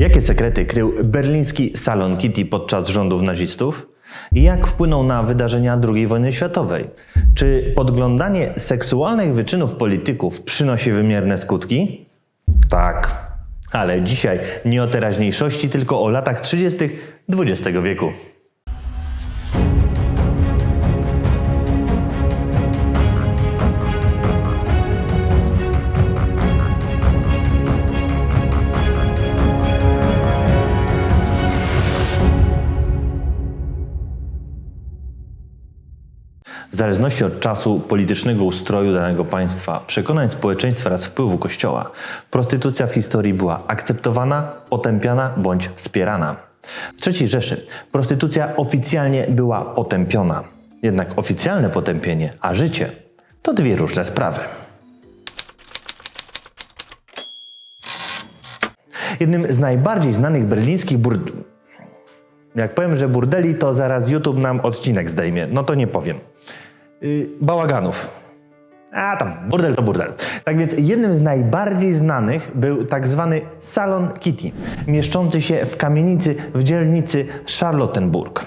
Jakie sekrety krył berliński salon Kitty podczas rządów nazistów? Jak wpłynął na wydarzenia II wojny światowej? Czy podglądanie seksualnych wyczynów polityków przynosi wymierne skutki? Tak. Ale dzisiaj nie o teraźniejszości, tylko o latach 30. XX wieku. Zależności od czasu politycznego ustroju danego państwa, przekonań społeczeństwa oraz wpływu Kościoła, prostytucja w historii była akceptowana, potępiana bądź wspierana. W III Rzeszy prostytucja oficjalnie była potępiona. Jednak oficjalne potępienie, a życie to dwie różne sprawy. Jednym z najbardziej znanych berlińskich burdeli. Jak powiem, że burdeli, to zaraz YouTube nam odcinek zdejmie. No to nie powiem. Yy, bałaganów. A tam, burdel to burdel. Tak więc jednym z najbardziej znanych był tak zwany Salon Kitty, mieszczący się w kamienicy w dzielnicy Charlottenburg.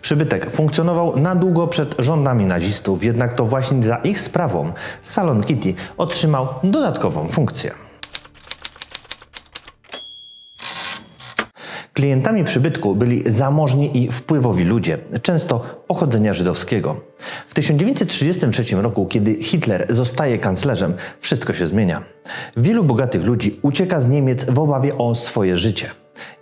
Przybytek funkcjonował na długo przed rządami nazistów, jednak to właśnie za ich sprawą Salon Kitty otrzymał dodatkową funkcję. Klientami przybytku byli zamożni i wpływowi ludzie, często pochodzenia żydowskiego. W 1933 roku, kiedy Hitler zostaje kanclerzem, wszystko się zmienia. Wielu bogatych ludzi ucieka z Niemiec w obawie o swoje życie.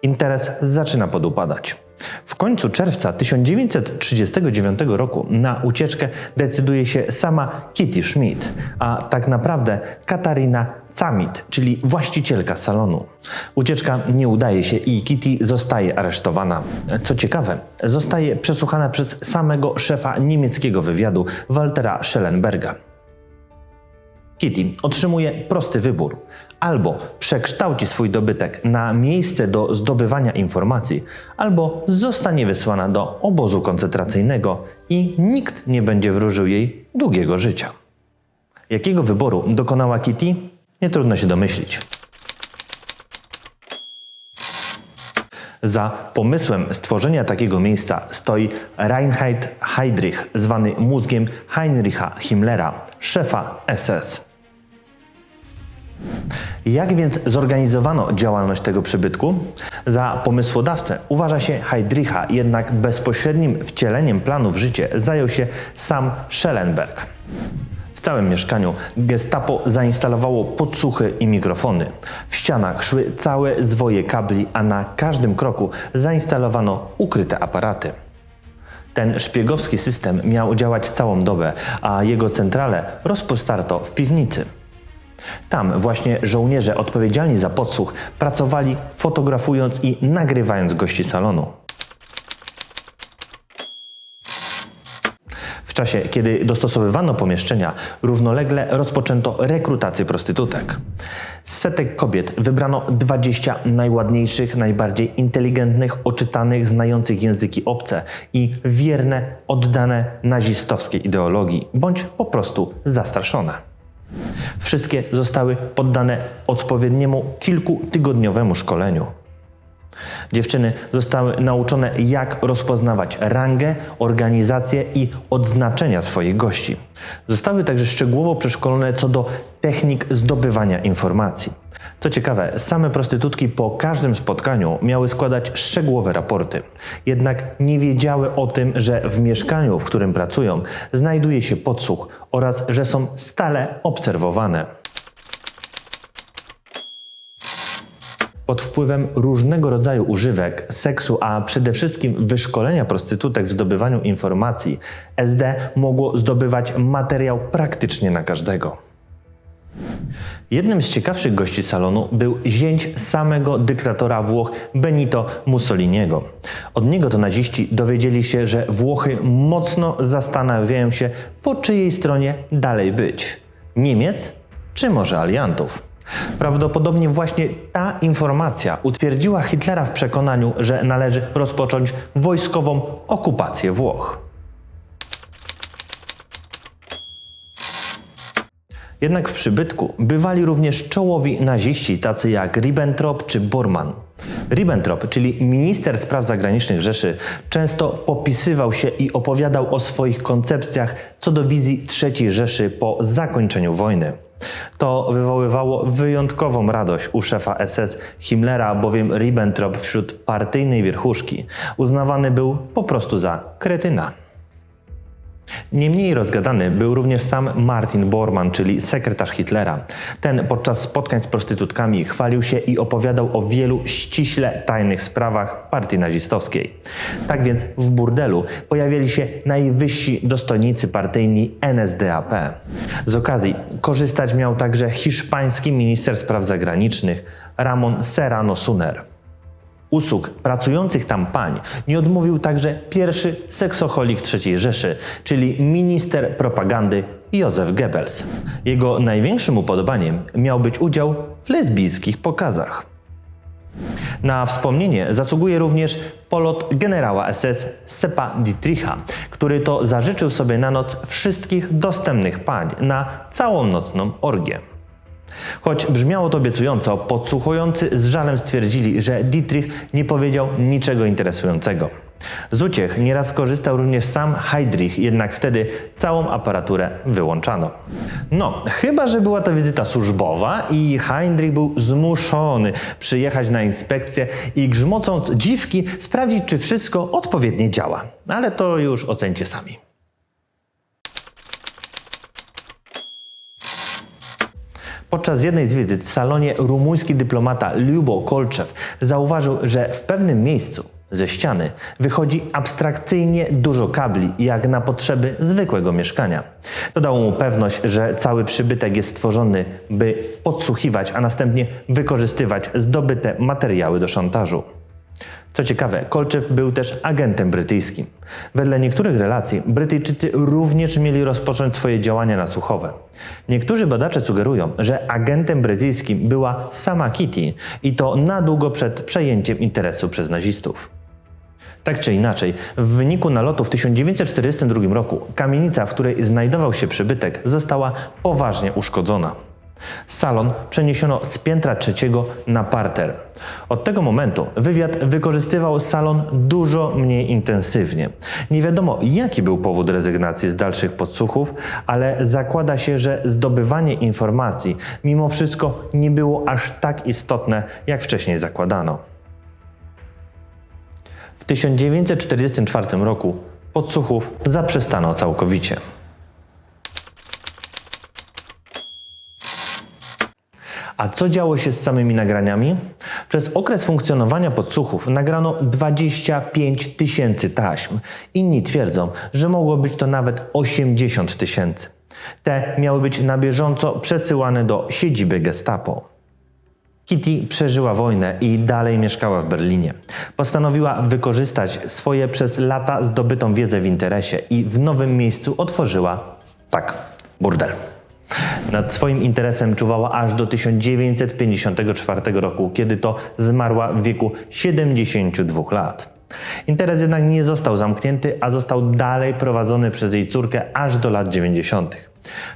Interes zaczyna podupadać. W końcu czerwca 1939 roku na ucieczkę decyduje się sama Kitty Schmidt, a tak naprawdę Katarina Zamit, czyli właścicielka salonu. Ucieczka nie udaje się i Kitty zostaje aresztowana. Co ciekawe, zostaje przesłuchana przez samego szefa niemieckiego wywiadu Waltera Schellenberga. Kitty otrzymuje prosty wybór. Albo przekształci swój dobytek na miejsce do zdobywania informacji, albo zostanie wysłana do obozu koncentracyjnego i nikt nie będzie wróżył jej długiego życia. Jakiego wyboru dokonała Kitty? Nie trudno się domyślić. Za pomysłem stworzenia takiego miejsca stoi Reinhard Heydrich, zwany mózgiem Heinricha Himmlera, szefa SS. Jak więc zorganizowano działalność tego przybytku? Za pomysłodawcę uważa się Heydricha, jednak bezpośrednim wcieleniem planu w życie zajął się sam Schellenberg. W całym mieszkaniu gestapo zainstalowało podsłuchy i mikrofony. W ścianach szły całe zwoje kabli, a na każdym kroku zainstalowano ukryte aparaty. Ten szpiegowski system miał działać całą dobę, a jego centralę rozpostarto w piwnicy. Tam właśnie żołnierze odpowiedzialni za podsłuch pracowali fotografując i nagrywając gości salonu. W czasie, kiedy dostosowywano pomieszczenia, równolegle rozpoczęto rekrutację prostytutek. Z setek kobiet wybrano 20 najładniejszych, najbardziej inteligentnych, oczytanych, znających języki obce i wierne, oddane nazistowskiej ideologii, bądź po prostu zastraszone. Wszystkie zostały poddane odpowiedniemu kilkutygodniowemu szkoleniu. Dziewczyny zostały nauczone, jak rozpoznawać rangę, organizację i odznaczenia swoich gości. Zostały także szczegółowo przeszkolone co do technik zdobywania informacji. Co ciekawe, same prostytutki po każdym spotkaniu miały składać szczegółowe raporty. Jednak nie wiedziały o tym, że w mieszkaniu, w którym pracują, znajduje się podsłuch oraz że są stale obserwowane. Pod wpływem różnego rodzaju używek, seksu, a przede wszystkim wyszkolenia prostytutek w zdobywaniu informacji, SD mogło zdobywać materiał praktycznie na każdego. Jednym z ciekawszych gości salonu był zięć samego dyktatora Włoch Benito Mussoliniego. Od niego to naziści dowiedzieli się, że Włochy mocno zastanawiają się, po czyjej stronie dalej być Niemiec czy może aliantów. Prawdopodobnie właśnie ta informacja utwierdziła Hitlera w przekonaniu, że należy rozpocząć wojskową okupację Włoch. Jednak w przybytku bywali również czołowi naziści, tacy jak Ribbentrop czy Bormann. Ribbentrop, czyli minister spraw zagranicznych Rzeszy, często popisywał się i opowiadał o swoich koncepcjach co do wizji III Rzeszy po zakończeniu wojny. To wywoływało wyjątkową radość u szefa SS Himmlera, bowiem Ribbentrop wśród partyjnej wierchuszki uznawany był po prostu za kretyna. Niemniej rozgadany był również sam Martin Bormann, czyli sekretarz Hitlera. Ten podczas spotkań z prostytutkami chwalił się i opowiadał o wielu ściśle tajnych sprawach partii nazistowskiej. Tak więc w burdelu pojawiali się najwyżsi dostojnicy partyjni NSDAP. Z okazji korzystać miał także hiszpański minister spraw zagranicznych Ramon Serrano Suner. Usług pracujących tam pań nie odmówił także pierwszy seksoholik III Rzeszy, czyli minister propagandy Józef Goebbels. Jego największym upodobaniem miał być udział w lesbijskich pokazach. Na wspomnienie zasługuje również polot generała SS Seppa Dietricha, który to zażyczył sobie na noc wszystkich dostępnych pań na całą nocną orgię. Choć brzmiało to obiecująco, podsłuchujący z żalem stwierdzili, że Dietrich nie powiedział niczego interesującego. Z uciech nieraz skorzystał również sam Heydrich, jednak wtedy całą aparaturę wyłączano. No, chyba że była to wizyta służbowa i Heydrich był zmuszony przyjechać na inspekcję i grzmocąc dziwki sprawdzić, czy wszystko odpowiednie działa. Ale to już ocencie sami. Podczas jednej z wizyt w salonie rumuński dyplomata Lubo Kolczew zauważył, że w pewnym miejscu ze ściany wychodzi abstrakcyjnie dużo kabli, jak na potrzeby zwykłego mieszkania. To dało mu pewność, że cały przybytek jest stworzony, by podsłuchiwać, a następnie wykorzystywać zdobyte materiały do szantażu. Co ciekawe, Kolczew był też agentem brytyjskim. Wedle niektórych relacji Brytyjczycy również mieli rozpocząć swoje działania nasłuchowe. Niektórzy badacze sugerują, że agentem brytyjskim była sama Kitty i to na długo przed przejęciem interesu przez nazistów. Tak czy inaczej, w wyniku nalotu w 1942 roku kamienica, w której znajdował się przybytek, została poważnie uszkodzona. Salon przeniesiono z piętra trzeciego na parter. Od tego momentu wywiad wykorzystywał salon dużo mniej intensywnie. Nie wiadomo, jaki był powód rezygnacji z dalszych podsłuchów, ale zakłada się, że zdobywanie informacji mimo wszystko nie było aż tak istotne, jak wcześniej zakładano. W 1944 roku podsłuchów zaprzestano całkowicie. A co działo się z samymi nagraniami? Przez okres funkcjonowania podsłuchów nagrano 25 tysięcy taśm. Inni twierdzą, że mogło być to nawet 80 tysięcy. Te miały być na bieżąco przesyłane do siedziby Gestapo. Kitty przeżyła wojnę i dalej mieszkała w Berlinie. Postanowiła wykorzystać swoje przez lata zdobytą wiedzę w interesie i w nowym miejscu otworzyła, tak, burdel. Nad swoim interesem czuwała aż do 1954 roku, kiedy to zmarła w wieku 72 lat. Interes jednak nie został zamknięty, a został dalej prowadzony przez jej córkę aż do lat 90.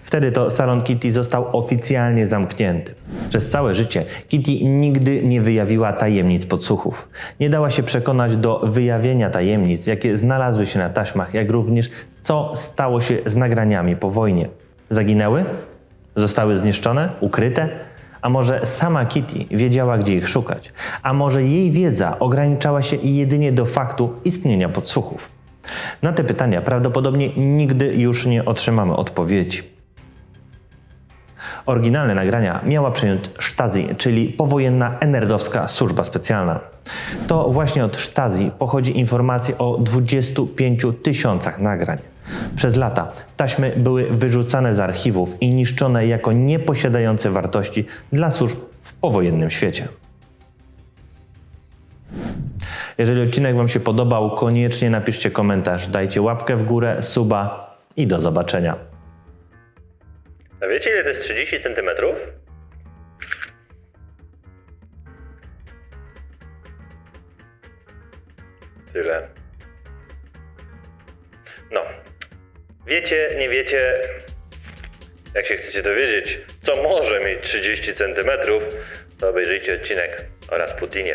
Wtedy to salon Kitty został oficjalnie zamknięty. Przez całe życie Kitty nigdy nie wyjawiła tajemnic podsłuchów. Nie dała się przekonać do wyjawienia tajemnic, jakie znalazły się na taśmach, jak również co stało się z nagraniami po wojnie. Zaginęły? Zostały zniszczone? Ukryte? A może sama Kitty wiedziała, gdzie ich szukać? A może jej wiedza ograniczała się jedynie do faktu istnienia podsłuchów? Na te pytania prawdopodobnie nigdy już nie otrzymamy odpowiedzi. Oryginalne nagrania miała przejąć Stasi, czyli powojenna enerdowska służba specjalna. To właśnie od Stasi pochodzi informacja o 25 tysiącach nagrań. Przez lata taśmy były wyrzucane z archiwów i niszczone jako nieposiadające wartości dla służb w powojennym świecie. Jeżeli odcinek Wam się podobał, koniecznie napiszcie komentarz, dajcie łapkę w górę, suba i do zobaczenia. A wiecie ile to jest 30 cm? Tyle. No. Wiecie, nie wiecie. Jak się chcecie dowiedzieć, co może mieć 30 cm, to obejrzyjcie odcinek oraz Putinie.